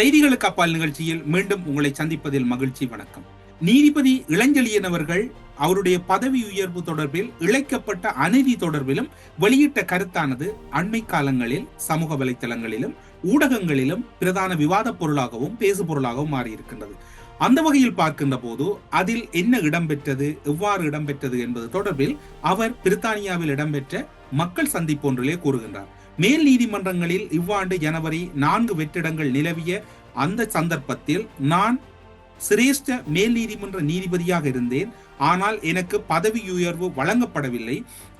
செய்திகளுக்கு அப்பால் நிகழ்ச்சியில் மீண்டும் உங்களை சந்திப்பதில் மகிழ்ச்சி வணக்கம். நீதிபதி இளஞ்செழியன் அவர்கள் அவருடைய பதவி உயர்வு தொடர்பில் இழைக்கப்பட்ட அநீதி தொடர்பிலும் வெளியிட்ட கருத்தானது அண்மை காலங்களில் சமூக வலைத்தளங்களிலும் ஊடகங்களிலும் பிரதான விவாத பொருளாகவும் பேசு பொருளாகவும் மாறியிருக்கின்றது. அந்த வகையில் பார்க்கின்ற போது அதில் என்ன இடம்பெற்றது எவ்வாறு இடம்பெற்றது என்பது தொடர்பில் அவர் பிரித்தானியாவில் இடம்பெற்ற மக்கள் சந்திப்பு ஒன்றிலே கூறுகின்றார். மேல் நீதிமன்றங்களில் இவ்வாண்டு ஜனவரி நான்கு வெற்றிடங்கள் நிலவிய அந்த சந்தர்ப்பத்தில் நான் சிரேஷ்ட மேல் நீதிமன்ற நீதிபதியாக இருந்தேன். ஆனால் எனக்கு பதவி உயர்வு வழங்கப்படவில்லை.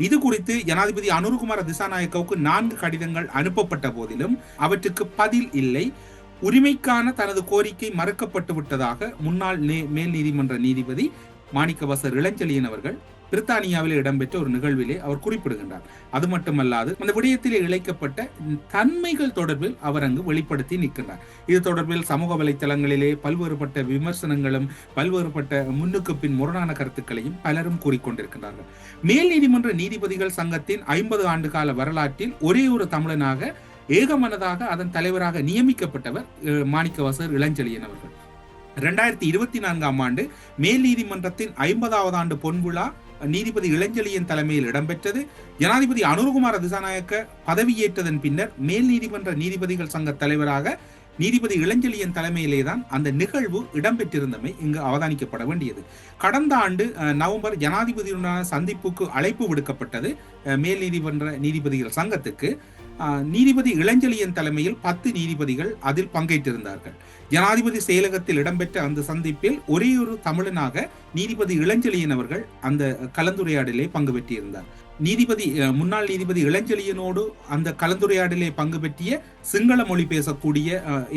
இது குறித்து ஜனாதிபதி அனுருகுமார திசாநாயக்கவுக்கு நான்கு கடிதங்கள் அனுப்பப்பட்ட போதிலும் அவற்றுக்கு பதில் இல்லை. உரிமைக்கான தனது கோரிக்கை மறுக்கப்பட்டு விட்டதாக முன்னாள் மேல் நீதிமன்ற நீதிபதி மாணிக்கவாசர் இளஞ்செழியன் அவர்கள் பிரித்தானியாவில் இடம்பெற்ற ஒரு நிகழ்விலே அவர் குறிப்பிடுகின்றார். அது மட்டுமல்லாது அந்த விடயத்திலே இழைக்கப்பட்ட தன்மைகள் தொடர்பில் அவர் அங்கு வெளிப்படுத்தி நிற்கின்றார். இது தொடர்பில் சமூக வலைத்தளங்களிலே பல்வேறுபட்ட விமர்சனங்களும் பல்வேறுபட்ட முன்னுக்கு பின் முரணான கருத்துக்களையும் பலரும் கூறிக்கொண்டிருக்கின்றார்கள். மேல் நீதிமன்ற நீதிபதிகள் சங்கத்தின் ஐம்பது ஆண்டு கால வரலாற்றில் ஒரே ஒரு தமிழனாக ஏகமனதாக அதன் தலைவராக நியமிக்கப்பட்டவர் மாணிக்கவாசர் இளஞ்செழியன் அவர்கள். இரண்டாயிரத்தி இருபத்தி நான்காம் ஆண்டு மேல் நீதிமன்றத்தின் ஐம்பதாவது ஆண்டு பொன்விழா நீதிபதி இளஞ்செழியன் தலைமையில் இடம்பெற்றது. ஜனாதிபதி அனுர்குமார் திசாநாயக்க பதவியேற்றதன் பின்னர் மேல் நீதிமன்ற நீதிபதிகள் சங்க தலைவராக நீதிபதி இளஞ்செழியன் தலைமையிலே தான் அந்த நிகழ்வு இடம்பெற்றிருந்தமை இங்கு அவதானிக்கப்பட வேண்டியது. கடந்த ஆண்டு நவம்பர் ஜனாதிபதியுடனான சந்திப்புக்கு அழைப்பு விடுக்கப்பட்டது மேல் நீதிமன்ற நீதிபதிகள் சங்கத்துக்கு. நீதிபதி இளஞ்செழியன் தலைமையில் பத்து நீதிபதிகள் அதில் பங்கேற்றிருந்தார்கள். ஜனாதிபதி செயலகத்தில் இடம்பெற்ற அந்த சந்திப்பில் ஒரே ஒரு தமிழனாக நீதிபதி இளஞ்செழியன் அவர்கள் அந்த கலந்துரையாடலே பங்கு பெற்றிருந்தார். நீதிபதி முன்னாள் நீதிபதி இளஞ்செழியனோடு அந்த கலந்துரையாடலே பங்கு பெற்றிய சிங்கள மொழி பேசக்கூடிய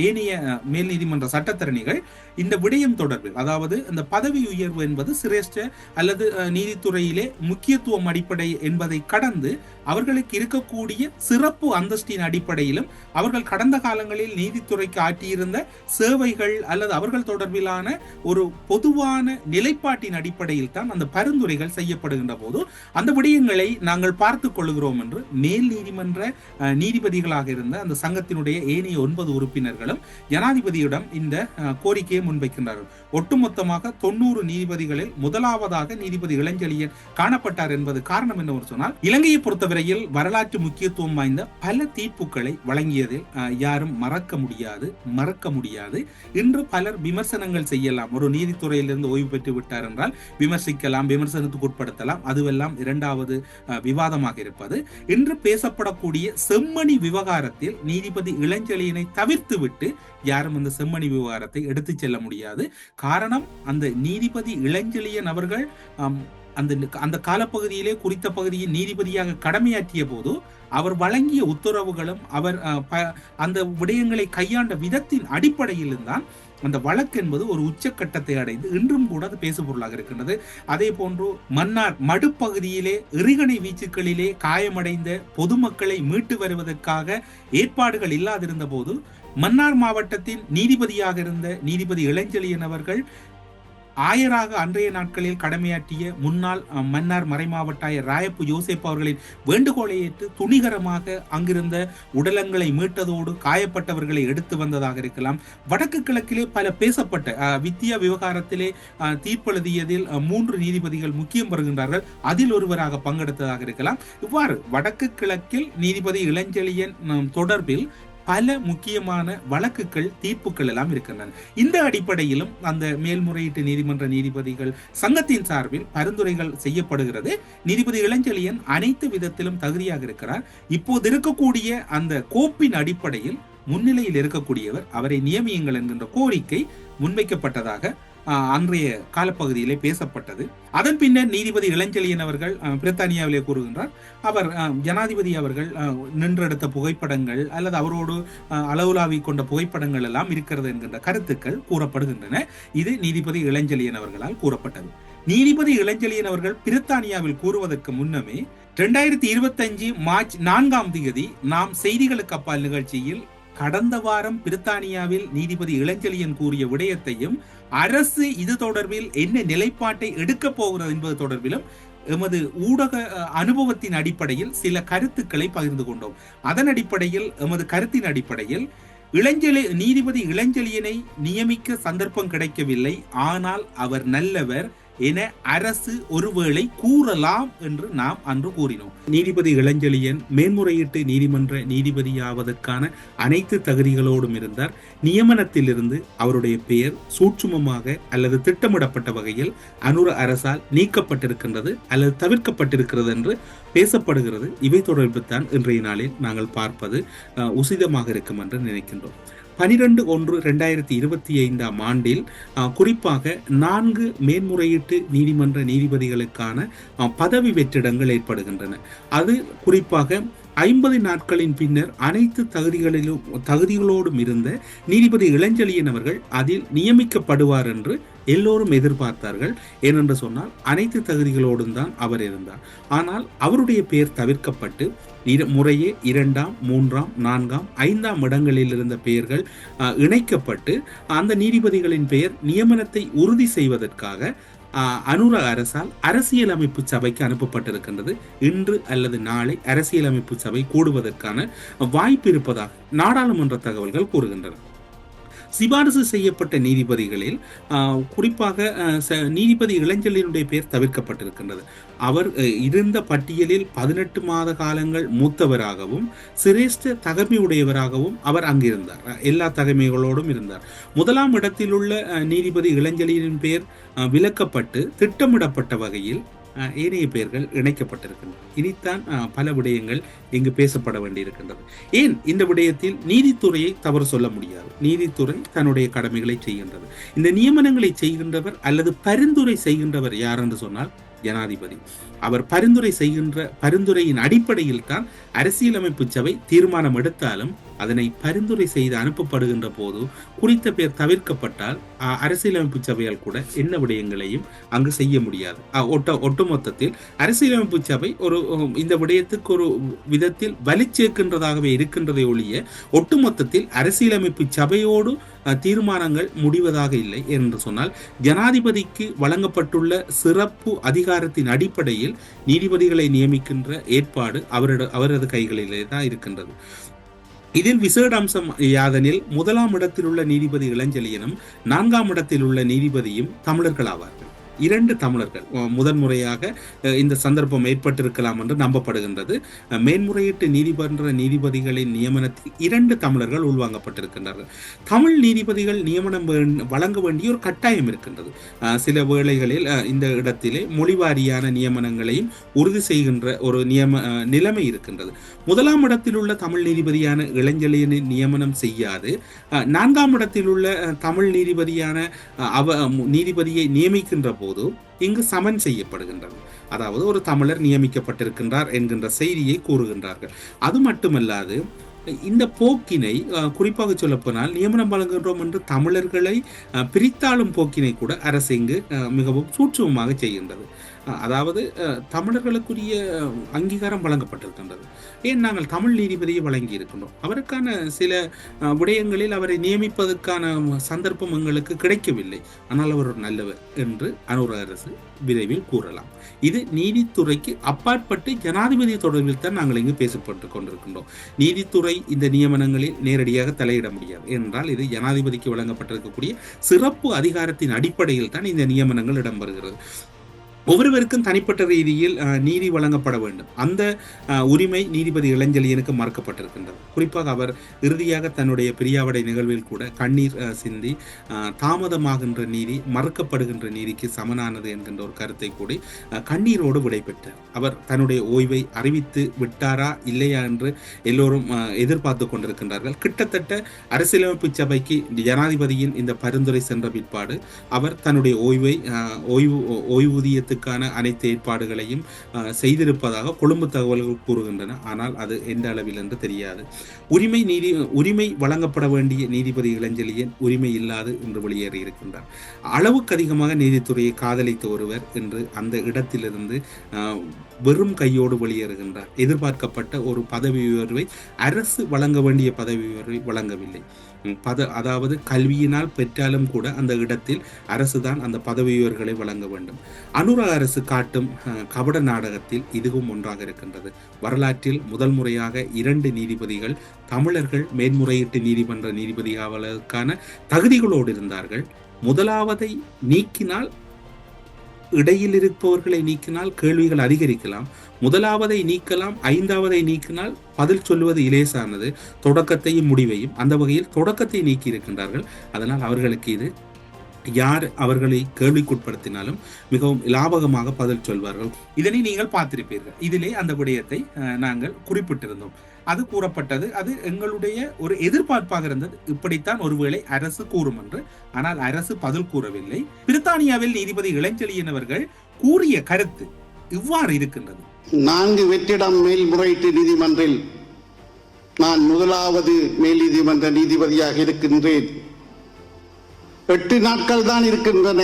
ஏனைய மேல் நீதிமன்ற சட்டத்தரணிகள் இந்த விடயம் தொடர்பில் அதாவது இந்த பதவி உயர்வு என்பது சிரேஷ்ட அல்லது நீதித்துறையிலே முக்கியத்துவம் அடிப்படை என்பதை கடந்து அவர்களுக்கு இருக்கக்கூடிய சிறப்பு அந்தஸ்தின் அடிப்படையிலும் அவர்கள் கடந்த காலங்களில் நீதித்துறைக்கு ஆற்றியிருந்த சேவைகள் அல்லது அவர்கள் தொடர்பிலான ஒரு பொதுவான நிலைப்பாட்டின் அடிப்படையில் தான் அந்த பரிந்துரைகள் செய்யப்படுகின்ற போது அந்த விடயங்களை நாங்கள் பார்த்து கொள்கிறோம் என்று மேல் நீதிமன்ற நீதிபதிகளாக இருந்த அந்த சங்கத்தினுடைய ஏனைய ஒன்பது உறுப்பினர்களும் ஜனாதிபதியிடம் இந்த கோரிக்கையை முன்வைக்கின்றார்கள். ஒட்டுமொத்தமாக தொண்ணூறு நீதிபதிகளில் முதலாவதாக நீதிபதி இளஞ்செழியன் காணப்பட்டார் என்பது காரணம் என்னவென்று சொன்னால் இலங்கையை பொறுத்தவரையில் வரலாற்று முக்கியத்துவம் வாய்ந்த பல தீர்ப்புகளை வழங்கியதில் யாரும் மறக்க முடியாது மறக்க முடியாது. இன்று பலர் விமர்சனங்கள் செய்யலாம். ஒரு நீதித்துறையிலிருந்து ஓய்வு பெற்று விட்டார் என்றால் விமர்சிக்கலாம் விமர்சனத்துக்கு உட்படுத்தலாம். அதுவெல்லாம் இரண்டாவது விவாதமாக இருப்பது. இன்று பேசப்படக்கூடிய செம்மணி விவகாரத்தில் நீதிபதி இளஞ்செழியனை தவிர்த்து விட்டு யாரும் அந்த செம்மணி விவகாரத்தை எடுத்துச் செல்ல முடியாது. காரணம் அந்த நீதிபதி இளஞ்செழியன் அவர்கள் அந்த அந்த காலப்பகுதியிலே குறித்த பகுதியில் நீதிபதியாக கடமையாற்றிய போது அவர் வழங்கிய உத்தரவுகளும் அவர் அந்த விடயங்களை கையாண்ட விதத்தின் அடிப்படையிலும் தான் அந்த வழக்கு என்பது ஒரு உச்சக்கட்டத்தை அடைந்து இன்றும் கூட அது பேசுபொருளாக இருக்கின்றது. அதே போன்று மன்னார் மடுப்பகுதியிலே எறிகணை வீச்சுக்களிலே காயமடைந்த பொதுமக்களை மீட்டு வருவதற்காக ஏற்பாடுகள் இல்லாதிருந்த போது மன்னார் மாவட்டத்தின் நீதிபதியாக இருந்த நீதிபதி இளஞ்செழியன் அவர்கள் ஆயராக அன்றைய நாட்களில் கடமையாற்றிய முன்னாள் மன்னார் மறைமாவட்ட ஆயர் ராயப்பு யோசேப் அவர்களின் வேண்டுகோளை ஏற்று துணிகரமாக அங்கிருந்த உடலங்களை மீட்டதோடு காயப்பட்டவர்களை எடுத்து வந்ததாக இருக்கலாம். வடக்கு கிழக்கிலே பல பேசப்பட்ட வித்தியா விவகாரத்திலே தீர்ப்பெழுதியதில் மூன்று நீதிபதிகள் முக்கியம் வருகின்றார்கள். அதில் ஒருவராக பங்கெடுத்ததாக இருக்கலாம். இவ்வாறு வடக்கு கிழக்கில் நீதிபதி இளஞ்செழியன் தொடர்பில் பல முக்கியமான வழக்குகள் தீர்ப்புகள் எல்லாம் இருக்கின்றன. இந்த அடிப்படையிலும் அந்த மேல்முறையீட்டு நீதிமன்ற நீதிபதிகள் சங்கத்தின் சார்பில் பரிந்துரைகள் செய்யப்படுகிறது. நீதிபதி இளஞ்செழியன் அனைத்து விதத்திலும் தகுதியாக இருக்கிறார். இப்போது இருக்கக்கூடிய அந்த கோப்பின் அடிப்படையில் முன்னிலையில் இருக்கக்கூடியவர் அவரை நியமியுங்கள் என்கின்ற கோரிக்கை முன்வைக்கப்பட்டதாக அன்றைய காலப்பகுதியிலே பேசப்பட்டது. அதன் பின்னர் நீதிபதி இளஞ்செழியன் அவர்கள் பிரித்தானியாவிலே கூறுகின்றார். அவர் ஜனாதிபதி அவர்கள் நின்றெடுத்த புகைப்படங்கள் அல்லது அவரோடு அளவுலாவி கொண்ட புகைப்படங்கள் எல்லாம் இருக்கிறது என்கின்ற கருத்துக்கள் கூறப்படுகின்றன. இது நீதிபதி இளஞ்செழியன் அவர்களால் கூறப்பட்டது. நீதிபதி இளஞ்செழியன் அவர்கள் பிரித்தானியாவில் கூறுவதற்கு முன்னமே இரண்டாயிரத்தி இருபத்தஞ்சு மார்ச் நான்காம் தேதி நாம் செய்திகளுக்கு அப்பால் நிகழ்ச்சியில் கடந்த வாரம் பிரித்தானியாவில் நீதிபதி இளஞ்செழியன் கூறிய விடயத்தையும் அரசு இது தொடர்பில் என்ன நிலைப்பாட்டை எடுக்கப் போகிறது என்பது தொடர்பிலும் எமது ஊடக அனுபவத்தின் அடிப்படையில் சில கருத்துக்களை பகிர்ந்து கொண்டோம். அதன் அடிப்படையில் எமது கருத்தின் அடிப்படையில் இளஞ்சலி நீதிபதி இளஞ்செழியனை நியமிக்க சந்தர்ப்பம் கிடைக்கவில்லை. ஆனால் அவர் நல்லவர். என அரசு ஒருவேளை கூறலாம் என்று நாம் அன்று கூறினோம். நீதிபதி இளஞ்செழியன் மேன்முறையீட்டு நீதிமன்ற நீதிபதியாவதற்கான அனைத்து தகுதிகளோடும் இருந்தார். நியமனத்திலிருந்து அவருடைய பெயர் சூட்சுமமாக அல்லது திட்டமிடப்பட்ட வகையில் அனுர அரசால் நீக்கப்பட்டிருக்கின்றது அல்லது தவிர்க்கப்பட்டிருக்கிறது என்று பேசப்படுகிறது. இவை தொடர்பு தான் இன்றைய நாளில் நாங்கள் பார்ப்பது உசிதமாக இருக்கும் என்று நினைக்கின்றோம். பனிரெண்டு ஒன்று ரெண்டாயிரத்தி இருபத்தி ஐந்தாம் ஆண்டில் குறிப்பாக நான்கு மேன்முறையீட்டு நீதிமன்ற நீதிபதிகளுக்கான பதவி வெற்றிடங்கள் ஏற்படுகின்றன. அது குறிப்பாக ஐம்பது நாட்களின் பின்னர் அனைத்து தகுதிகளிலும் தகுதிகளோடும் இருந்த நீதிபதி இளஞ்செழியன் அவர்கள் அதில் நியமிக்கப்படுவார் என்று எல்லோரும் எதிர்பார்த்தார்கள். ஏனென்று சொன்னால் அனைத்து தகுதிகளோடும் தான் அவர் இருந்தார். ஆனால் அவருடைய பெயர் தவிர்க்கப்பட்டு முறையே இரண்டாம் மூன்றாம் நான்காம் ஐந்தாம் இடங்களில் இருந்த பெயர்கள் இணைக்கப்பட்டு அந்த நீதிபதிகளின் பெயர் நியமனத்தை உறுதி செய்வதற்காக அஹ், அனுர அரசால் அரசியலமைப்பு சபைக்கு அனுப்பப்பட்டிருக்கின்றது. இன்று அல்லது நாளை அரசியலமைப்பு சபை கூடுவதற்கான வாய்ப்பு இருப்பதாக நாடாளுமன்ற தகவல்கள் கூறுகின்றன. சிபாரிசு செய்யப்பட்ட நீதிபதிகளில் குறிப்பாக ச- நீதிபதி இளைஞர்களினுடைய பெயர் தவிர்க்கப்பட்டிருக்கின்றது. அவர் இருந்த பட்டியலில் பதினெட்டு மாத காலங்கள் மூத்தவராகவும் சிரேஷ்ட தகமையுடையவராகவும் அவர் அங்கிருந்தார். எல்லா தகமைகளோடும் இருந்தார். முதலாம் இடத்தில் உள்ள நீதிபதி இளஞ்சலியின் பெயர் விலக்கப்பட்டு திட்டமிடப்பட்ட வகையில் ஏனைய பெயர்கள் இணைக்கப்பட்டிருக்கின்றன. இனித்தான் பல விடயங்கள் இங்கு பேசப்பட வேண்டியிருக்கின்றது. ஏன் இந்த விடயத்தில் நீதித்துறையை தவறு சொல்ல முடியாது? நீதித்துறை தன்னுடைய கடமைகளை செய்கின்றது. இந்த நியமனங்களை செய்கின்றவர் அல்லது பரிந்துரை செய்கின்றவர் யார் என்று சொன்னால் ஜனாதிபதி. அவர் பரிந்துரை செய்கின்ற பரிந்துரையின் அடிப்படையில் தான் அரசியலமைப்பு சபை தீர்மானம் எடுத்தாலும் அதனை பரிந்துரை செய்து அனுப்பப்படுகின்ற போது குறித்த பேர் தவிர்க்கப்பட்டால் அரசியலமைப்பு சபையால் கூட என்ன விடயங்களையும் அங்கு செய்ய முடியாது. ஒட்ட ஒட்டுமொத்தத்தில் அரசியலமைப்பு சபை ஒரு இந்த விடயத்துக்கு ஒரு விதத்தில் வலிச்சேர்க்கின்றதாகவே இருக்கின்றதை ஒழிய ஒட்டுமொத்தத்தில் அரசியலமைப்பு சபையோடு தீர்மானங்கள் முடிவதாக இல்லை என்று சொன்னால் ஜனாதிபதிக்கு வழங்கப்பட்டுள்ள சிறப்பு அதிகாரத்தின் அடிப்படையில் நீதிபதிகளை நியமிக்கின்ற ஏற்பாடு அவரது அவரது கைகளிலே தான் இருக்கின்றது. இதில் விசேட அம்சம் யாதெனில் முதலாம் இடத்தில் உள்ள நீதிபதி இளஞ்செழியனும் நான்காம் இடத்தில் உள்ள நீதிபதியும் தமிழர்கள் ஆவார்கள் இரண்டு தமிழர்கள் முதன்முறையாக இந்த சந்தர்ப்பம் ஏற்பட்டிருக்கலாம் என்று நம்பப்படுகின்றது. மேன்முறையீட்டு நீதிமன்ற நீதிபதிகளின் நியமனத்தில் இரண்டு தமிழர்கள் உள்வாங்கப்பட்டிருக்கின்றார்கள். தமிழ் நீதிபதிகள் நியமனம் வழங்க வேண்டிய ஒரு கட்டாயம் இருக்கின்றது. சில வேளைகளில் இந்த இடத்திலே மொழிவாரியான நியமனங்களையும் உறுதி செய்கின்ற ஒரு நியம நிலைமை இருக்கின்றது. முதலாம் இடத்தில் உள்ள தமிழ் நீதிபதியான இளஞ்செழியனை நியமனம் செய்யாது. நான்காம் இடத்தில் உள்ள தமிழ் நீதிபதியான அவ நீதிபதியை நியமிக்கின்ற போது இங்கு சமன் செய்யப்படுகின்றது. அதாவது ஒரு தமிழர் நியமிக்கப்பட்டிருக்கின்றார் என்கின்ற செய்தியை கூறுகின்றார்கள். அது மட்டுமல்லாது இந்த போக்கினை குறிப்பாக சொல்லப்போனால் நியமனம் வழங்குகின்றோம் என்று தமிழர்களை பிரித்தாளும் போக்கினை கூட அரசு இங்கு மிகவும் சூட்சமமாக செய்கின்றது. அதாவது தமிழர்களுக்குரிய அங்கீகாரம் வழங்கப்பட்டிருக்கின்றது. ஏன் நாங்கள் தமிழ் நீதிபதியை வழங்கி இருக்கின்றோம் அவருக்கான சில விடயங்களில் அவரை நியமிப்பதற்கான சந்தர்ப்பம் எங்களுக்கு கிடைக்கவில்லை. ஆனால் அவர் ஒரு நல்லவர் என்று அனுர அரசு விரைவில் கூறலாம். இது நீதித்துறைக்கு அப்பாற்பட்டு ஜனாதிபதி தொடர்பில் தான் நாங்கள் இங்கு பேசப்பட்டு கொண்டிருக்கின்றோம். நீதித்துறை இந்த நியமனங்களில் நேரடியாக தலையிட முடியாது. என்றால் இது ஜனாதிபதிக்கு வழங்கப்பட்டிருக்கக்கூடிய சிறப்பு அதிகாரத்தின் அடிப்படையில் தான் இந்த நியமனங்கள் இடம்பெறுகிறது. ஒவ்வொருவருக்கும் தனிப்பட்ட ரீதியில் நீதி வழங்கப்பட வேண்டும். அந்த உரிமை நீதிபதி இளஞ்செழியனுக்கு மறுக்கப்பட்டிருக்கின்றது. குறிப்பாக அவர் இறுதியாக தன்னுடைய பிரியாவடை நிகழ்வில் கூட கண்ணீர் சிந்தி தாமதமாகின்ற நீதி மறுக்கப்படுகின்ற நீதிக்கு சமனானது என்கின்ற ஒரு கருத்தை கூடி கண்ணீரோடு விடைபெற்றார். அவர் தன்னுடைய ஓய்வை அறிவித்து விட்டாரா இல்லையா என்று எல்லோரும் எதிர்பார்த்து கொண்டிருக்கின்றார்கள். கிட்டத்தட்ட அரசியலமைப்பு சபைக்கு ஜனாதிபதியின் இந்த பரிந்துரை சென்ற பிற்பாடு அவர் தன்னுடைய ஓய்வை ஓய்வு ஓய்வூதியத்தை ஓய்வூதியத்துக்கான அனைத்து ஏற்பாடுகளையும் செய்திருப்பதாக கொழும்பு தகவல்கள் கூறுகின்றன. ஆனால் அது எந்த அளவில் என்று தெரியாது. உரிமை நீதி உரிமை வழங்கப்பட வேண்டிய நீதிபதி இளஞ்செழியன் உரிமை இல்லாது என்று வெளியேறி இருக்கின்றார். அளவுக்கு அதிகமாக நீதித்துறையை காதலித்த ஒருவர் என்று அந்த இடத்திலிருந்து வெறும் கையோடு வெளியேறுகின்றார். எதிர்பார்க்கப்பட்ட ஒரு பதவி உயர்வை அரசு வழங்க வேண்டிய பதவி உயர்வை வழங்கவில்லை. பத அதாவது கல்வியினால் பெற்றாலும் கூட அந்த இடத்தில் அரசுதான் அந்த பதவி உயர்வுகளை வழங்க வேண்டும். அனுர அரசு காட்டும் கபட நாடகத்தில் இதுவும் ஒன்றாக இருக்கின்றது. வரலாற்றில் முதல் முறையாக இரண்டு நீதிபதிகள் தமிழர்கள் மேன்முறையீட்டு நீதிமன்ற நீதிபதியாவதற்கான தகுதிகளோடு இருந்தார்கள். முதலாவதை நீக்கினால் இடையில் இருப்பவர்களை நீக்கினால் கேள்விகள் அதிகரிக்கலாம். முதலாவதை நீக்கலாம் ஐந்தாவதை நீக்கினால் பதில் சொல்லுவது இலேசானது தொடக்கத்தையும் முடிவையும். அந்த வகையில் தொடக்கத்தை நீக்கி இருக்கின்றார்கள் அதனால் அவர்களுக்கு இது யார் அவர்களை கேள்விக்குட்படுத்தினாலும் மிகவும் லாபகமாக பதில் சொல்வார்கள். இதனை நீங்கள் பார்த்திருப்பீர்கள். இதிலே அந்த விடயத்தை அஹ், நாங்கள் குறிப்பிட்டிருந்தோம். அது கூறப்பட்டது. அது எங்களுடைய ஒரு எதிர்பார்ப்பாக இருந்தது. இப்படித்தான் ஒருவேளை அரசு கூறும் என்று. ஆனால் அரசு பதில் கூறவில்லை. பிரித்தானியாவில் நீதிபதி இளஞ்செழியன் அவர்கள் கூறிய கருத்து இவ்வாறு இருக்கின்றது. நான்கு வெற்றிடம் மேல்முறையீட்டு நீதிமன்றில் நான் முதலாவது மேல் நீதிமன்ற நீதிபதியாக இருக்கின்றேன். எட்டு நாட்கள் தான் இருக்கின்றன.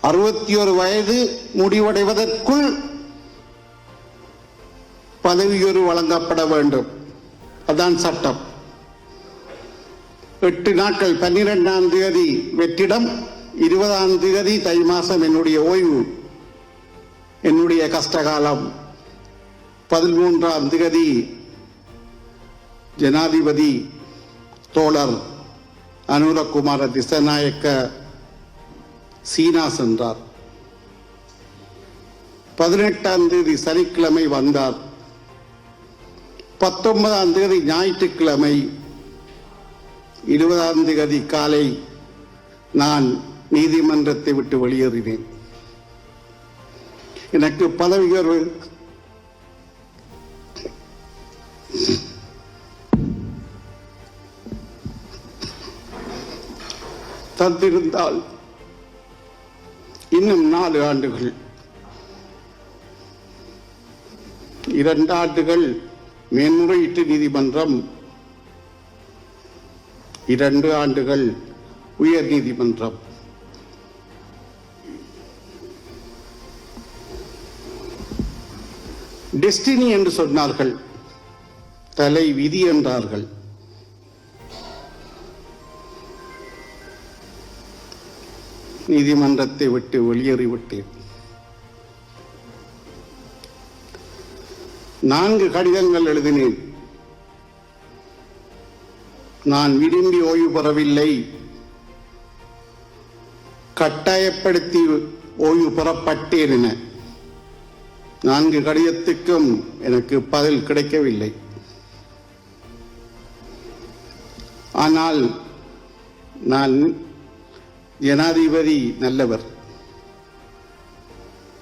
அறுபத்தி ஒரு வயது முடிவடைவதற்குள் பதவியுறு வழங்கப்பட வேண்டும். அதான் சட்டம். எட்டு நாட்கள் பன்னிரெண்டாம் தேதி வெற்றிடம் இருபதாம் தேதி தை மாசம் என்னுடைய ஓய்வு என்னுடைய கஷ்டகாலம். பதிமூன்றாம் தேதி ஜனாதிபதி தோழர் அனுரகுமார திசநாயக்க சீனா சென்றார். பதினெட்டாம் தேதி சனிக்கிழமை வந்தார். பத்தொன்பதாம் தேதி ஞாயிற்றுக்கிழமை இருபதாம் தேதி காலை நான் நீதிமன்றத்தை விட்டு வெளியேறினேன். எனக்கு பதவி உயர்வு தந்திருந்தால் இன்னும் நாலு ஆண்டுகள். இரண்டு ஆண்டுகள் மேன்முறையீட்டு நீதிமன்றம் இரண்டு ஆண்டுகள் உயர் நீதிமன்றம். டெஸ்டினி என்று சொன்னார்கள். தலை விதி என்றார்கள். நீதிமன்றத்தை விட்டு வெளியேறிவிட்டேன். நான்கு கடிதங்கள் எழுதினேன். நான் விரும்பி ஓய்வு பெறவில்லை. கட்டாயப்படுத்தி ஓய்வு பெறப்பட்டேன் என. நான்கு கடிதத்துக்கும் எனக்கு பதில் கிடைக்கவில்லை. ஆனால் நான் ஜனாதிபதி நல்லவர்.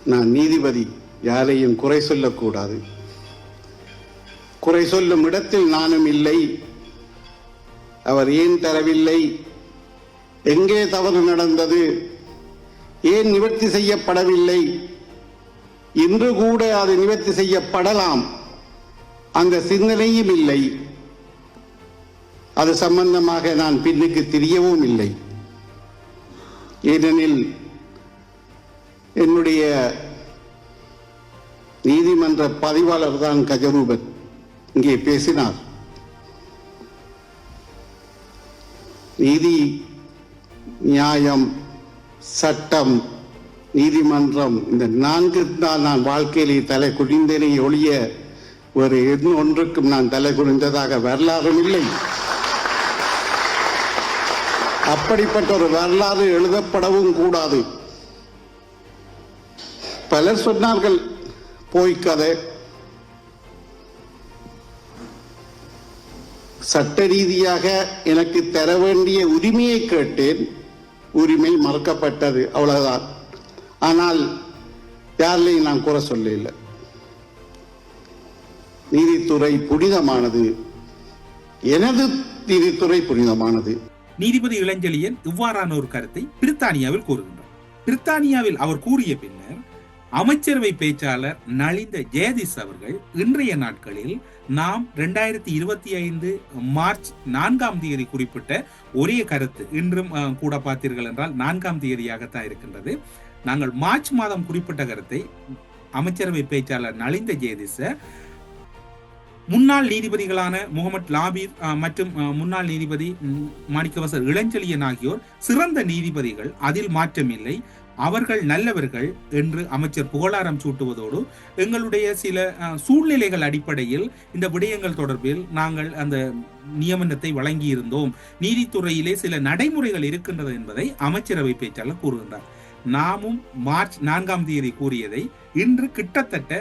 நான் நீதிபதி யாரையும் குறை சொல்லக்கூடாது. குறை சொல்லும் இடத்தில் நானும் இல்லை. அவர் ஏன் தரவில்லை? எங்கே தவறு நடந்தது? ஏன் நிவர்த்தி செய்யப்படவில்லை? இன்று கூட அது நிவர்த்தி செய்யப்படலாம். அந்த சிந்தனையும் இல்லை. அது சம்பந்தமாக நான் பின்னுக்கு தெரியவும் இல்லை. ஏனெனில் என்னுடைய நீதிமன்ற பதிவாளர் தான் கஜரூபன். இங்கே பேசினார். நீதி நியாயம் சட்டம் நீதிமன்றம் இந்த நான்கு தான் நான் வாழ்க்கையிலே தலை குடிந்தேனே ஒழிய ஒரு எந்த ஒன்றுக்கும் நான் தலை குனிந்ததாக வரலாறும் இல்லை. அப்படிப்பட்ட ஒரு வரலாறு எழுதப்படவும் கூடாது. பலர் சொன்னார்கள் போய் கதை சட்ட ரீதியாக எனக்கு தர வேண்டிய உரிமையை கேட்டேன். உரிமை மறுக்கப்பட்டது. அவ்வளவுதான். ஆனால் யாரிலையும் நான் குறை சொல்லல. நீதித்துறை புனிதமானது. எனது நீதித்துறை புனிதமானது. நீதிபதி இளஞ்செழியன் இவ்வாறான ஒரு கருத்தை பிரித்தானியாவில் கூறுகின்றார். பிரித்தானியாவில் அவர் கூறிய பின்னர் அமைச்சரவை பேச்சாளர் நலிந்த ஜெயதிஸ் அவர்கள் இன்றைய நாட்களில் நாம் ரெண்டாயிரத்தி இருபத்தி ஐந்து மார்ச் நான்காம் தேதி குறிப்பிட்ட ஒரே கருத்து இன்றும் கூட பார்த்தீர்கள் என்றால் நான்காம் தேதியாகத்தான் இருக்கின்றது. நாங்கள் மார்ச் மாதம் குறிப்பிட்ட கருத்தை அமைச்சரவை பேச்சாளர் நலிந்த ஜெயதிச முன்னாள் நீதிபதிகளான முகமது லாபீர் மற்றும் முன்னாள் நீதிபதி மாணிக்கவசர் இளஞ்செழியன் ஆகியோர் சிறந்த நீதிபதிகள். அதில் மாற்றமில்லை. அவர்கள் நல்லவர்கள் என்று அமைச்சர் புகழாரம் சூட்டுவதோடு எங்களுடைய சில சூழ்நிலைகள் அடிப்படையில் இந்த விடயங்கள் தொடர்பில் நாங்கள் அந்த நியமனத்தை வழங்கியிருந்தோம். நீதித்துறையிலே சில நடைமுறைகள் இருக்கின்றது என்பதை அமைச்சரவை பேச்சாளர் கூறுகின்றார். நாமும் மார்ச் நான்காம் தேதி கூறியதை இன்று கிட்டத்தட்ட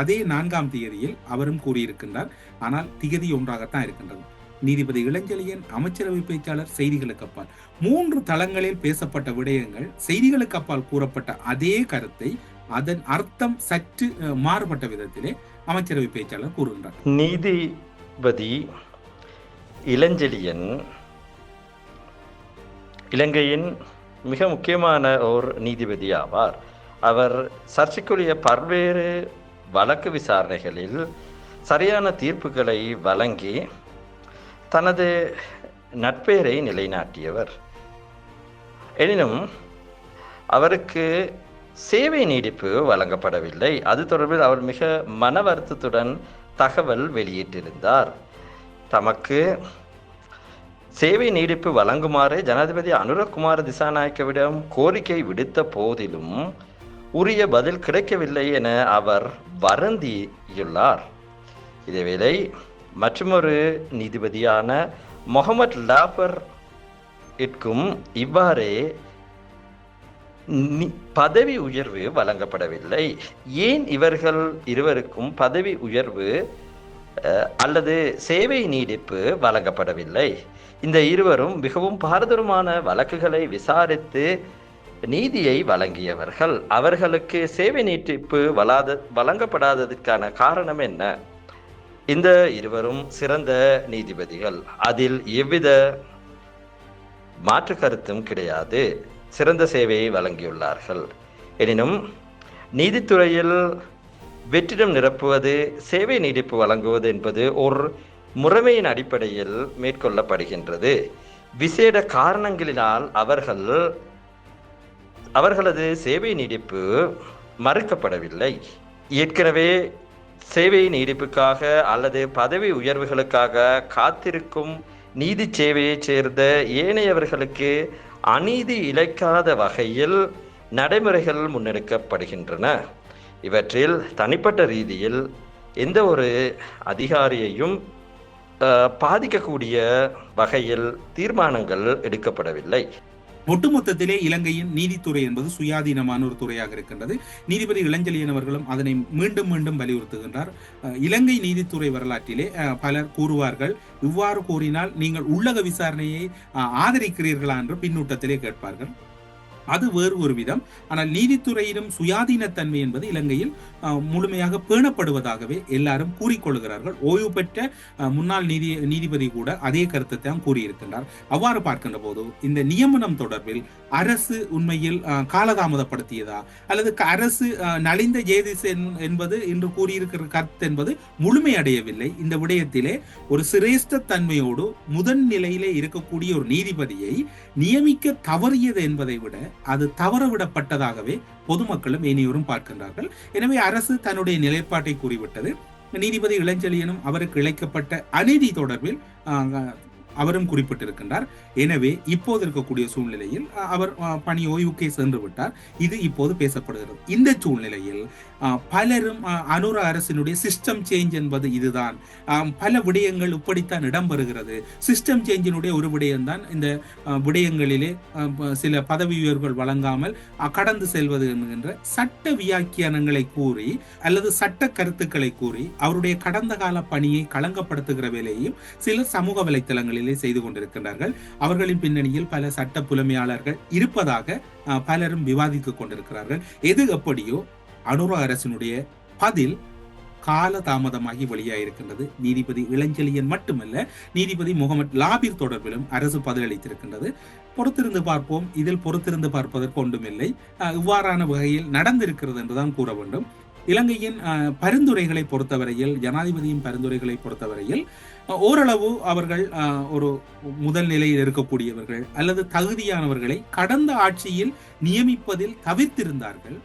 அதே நான்காம் தேதியில் அவரும் கூறியிருக்கின்றார். ஆனால் திகதி ஒன்றாகத்தான் இருக்கின்றது. நீதிபதி இளஞ்செழியன் அமைச்சரவை பேச்சாளர் செய்திகளுக்கு அப்பால் மூன்று தளங்களில் பேசப்பட்ட விடயங்கள் செய்திகளுக்கு அப்பால் கூறப்பட்ட அதே கருத்தை அதன் அர்த்தம் சற்று மாறுபட்ட விதத்திலே அமைச்சரவை பேச்சாளர் கூறுகின்றார். நீதிபதி இளஞ்செழியன் இலங்கையின் மிக முக்கியமான ஓர் நீதிபதி ஆவார். அவர் சர்ச்சைக்குரிய பல்வேறு வழக்கு விசாரணைகளில் சரியான தீர்ப்புகளை வழங்கி தனது நட்பெயரை நிலைநாட்டியவர். எனினும் அவருக்கு சேவை நீடிப்பு வழங்கப்படவில்லை. அது தொடர்பில் அவர் மிக மன வருத்தத்துடன் தகவல் வெளியிட்டிருந்தார். தமக்கு சேவை நீடிப்பு வழங்குமாறு ஜனாதிபதி அனுரகுமார் திசாநாயக்கவிடம் கோரிக்கை விடுத்த போதிலும் உரிய பதில் கிடைக்கவில்லை என அவர் வருந்தியுள்ளார். இதேவேளை மற்றொரு நீதிபதியான முகமது லாபர் இற்கும் இவ்வாறே பதவி உயர்வு வழங்கப்படவில்லை. ஏன் இவர்கள் இருவருக்கும் பதவி உயர்வு அல்லது சேவை நீடிப்பு வழங்கப்படவில்லை? இந்த இருவரும் மிகவும் பாரதூரமான வழக்குகளை விசாரித்து நீதியை வழங்கியவர்கள். அவர்களுக்கு சேவை நீட்டிப்பு வளாத வழங்கப்படாததற்கான காரணம் என்ன? இந்த இருவரும் சிறந்த நீதிபதிகள். அதில் எவ்வித மாற்று கருத்தும் கிடையாது. சிறந்த சேவையை வழங்கியுள்ளார்கள். எனினும் நீதித்துறையில் வெற்றிடம் நிரப்புவது சேவை நீடிப்பு வழங்குவது என்பது ஒரு முறைமையின் அடிப்படையில் மேற்கொள்ளப்படுகின்றது. விசேட காரணங்களினால் அவர்கள் அவர்களது சேவை நீடிப்பு மறுக்கப்படவில்லை. ஏற்கனவே சேவை நீடிப்புக்காக அல்லது பதவி உயர்வுகளுக்காக காத்திருக்கும் நீதி சேவையைச் சேர்ந்த ஏனையவர்களுக்கு அநீதி இழைக்காத வகையில் நடைமுறைகள் முன்னெடுக்கப்படுகின்றன. இவற்றில் தனிப்பட்ட ரீதியில் எந்த ஒரு அதிகாரியையும் பாதிக்கக்கூடிய வகையில் தீர்மானங்கள் எடுக்கப்படவில்லை. ஒட்டுமொத்தத்திலே இலங்கையின் நீதித்துறை என்பது சுயாதீனமான ஒரு துறையாக இருக்கின்றது. நீதிபதி இளஞ்சலியன் அவர்களும் அதனை மீண்டும் மீண்டும் வலியுறுத்துகின்றார். இலங்கை நீதித்துறை வரலாற்றிலே பலர் கூறுவார்கள் இவ்வாறு கூறினால் நீங்கள் உள்ளக விசாரணையை ஆதரிக்கிறீர்களா? என்று பின்னூட்டத்திலே கேட்பார்கள். அது வேறு ஒரு விதம். ஆனால் நீதித்துறையிலும் சுயாதீனத்தன்மை என்பது இலங்கையில் முழுமையாக பேணப்படுவதாகவே எல்லாரும் கூறிக்கொள்கிறார்கள். ஓய்வு பெற்ற முன்னாள் நீதி நீதிபதி கூட அதே கருத்தை தான் கூறியிருக்கின்றார். அவ்வாறு பார்க்கின்ற போது இந்த நியமனம் தொடர்பில் அரசு உண்மையில் காலதாமதப்படுத்தியதா? அல்லது க- அரசு அஹ், நலிந்த ஜேதிஸ் என்பது இன்று கூறியிருக்கிற கருத்து என்பது முழுமையடையவில்லை. இந்த விடயத்திலே ஒரு சிரேஷ்ட தன்மையோடு முதன் நிலையிலே இருக்கக்கூடிய ஒரு நீதிபதியை நியமிக்க தவறியது என்பதை விட அது தவறவிடப்பட்டதாகவே பொதுமக்களும் இனியோரும் பார்க்கின்றார்கள். எனவே அரசு தன்னுடைய நிலைப்பாட்டை கூறிவிட்டது. நீதிபதி இளஞ்செழியனும் அவருக்கு இழைக்கப்பட்ட அநீதி தொடர்பில் ஆஹ், அவரும் குறிப்பிட்டிருக்கின்றார். எனவே இப்போது இருக்கக்கூடிய சூழ்நிலையில் அவர் பணி ஓய்வுக்கே சென்று விட்டார். இது இப்போது பேசப்படுகிறது. இந்த சூழ்நிலையில் பலரும் அனுர அரசினுடைய சிஸ்டம் சேஞ்ச் என்பது இதுதான். பல விடயங்கள் இப்படித்தான் இடம்பெறுகிறது. சிஸ்டம் சேஞ்சினுடைய ஒரு விடயம்தான் இந்த விடயங்களிலே சில பதவி உயர்வுகள் வழங்காமல் கடந்து செல்வது என்கின்ற சட்ட வியாக்கியானங்களை கூறி அல்லது சட்ட கருத்துக்களை கூறி அவருடைய கடந்த கால பணியை களங்கப்படுத்துகிற வேலையையும் சில சமூக வலைத்தளங்களில் செய்து கொண்டிருக்கின்றார்கள். அவர்களின் பின்னணியில் பல சட்ட புலமையாளர்கள் இருப்பதாக பலரும் விவாதித்துக் கொண்டிருக்கிறார்கள். எது எப்படியோ அனுர அரசினுடைய பதில் கால தாமதமாகி வெளியாயிருக்கின்றது. நீதிபதி இளஞ்செழியன் மட்டுமல்ல நீதிபதி முகமது லாபிர் தொடர்பிலும் அரசு பதிலளித்திருக்கின்றது. பொறுத்திருந்து பார்ப்போம். இதில் பொறுத்திருந்து பார்ப்பதற்கு ஒன்றுமில்லை. இவ்வாறான வகையில் நடந்திருக்கிறது என்றுதான் கூற வேண்டும். இலங்கையின் பரிந்துரைகளை பொறுத்தவரையில் ஜனாதிபதியின் பரிந்துரைகளை பொறுத்தவரையில் ஓரளவு அவர்கள் ஒரு முதல் நிலையில் இருக்கக்கூடியவர்கள் அல்லது தகுதியானவர்களை கடந்த ஆட்சியில் நியமிப்பதில் தவிர்த்திருந்தார்கள்.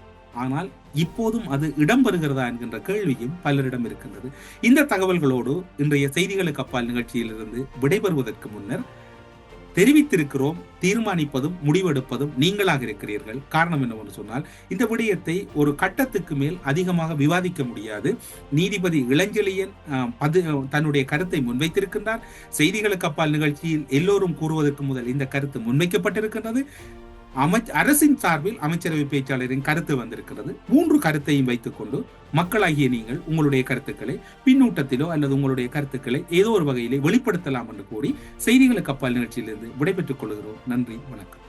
ஆனால் இப்போதும் அது இடம்பெறுகிறதா என்கின்ற கேள்வியும் பலரிடம் இருக்கின்றது. இந்த தகவல்களோடு இன்றைய செய்திகளுக்கு அப்பால் நிகழ்ச்சியிலிருந்து விடைபெறுவதற்கு முன்னர் தெரிவித்திருக்கிறோம் தீர்மானிப்பதும் முடிவெடுப்பதும் நீங்களாக இருக்கிறீர்கள். காரணம் என்னவென்று சொன்னால் இந்த விடயத்தை ஒரு கட்டத்துக்கு மேல் அதிகமாக விவாதிக்க முடியாது. நீதிபதி இளஞ்செழியன் பது தன்னுடைய கருத்தை முன்வைத்திருக்கின்றார். செய்திகளுக்கு அப்பால் நிகழ்ச்சியில் எல்லோரும் கூறுவதற்கு முதல் இந்த கருத்து முன்வைக்கப்பட்டிருக்கின்றது. அரசின் சார்பில் அமைச்சரவை பேச்சாளரின் கருத்து வந்திருக்கிறது. மூன்று கருத்தையும் வைத்துக்கொண்டு மக்களாகிய நீங்கள் உங்களுடைய கருத்துக்களை பின்னூட்டத்திலோ அல்லது உங்களுடைய கருத்துக்களை ஏதோ ஒரு வகையிலே வெளிப்படுத்தலாம் என்று கூறி செய்திகளுக்கு அப்பால் நிகழ்ச்சியிலிருந்து விடைபெற்றுக் கொள்கிறோம். நன்றி வணக்கம்.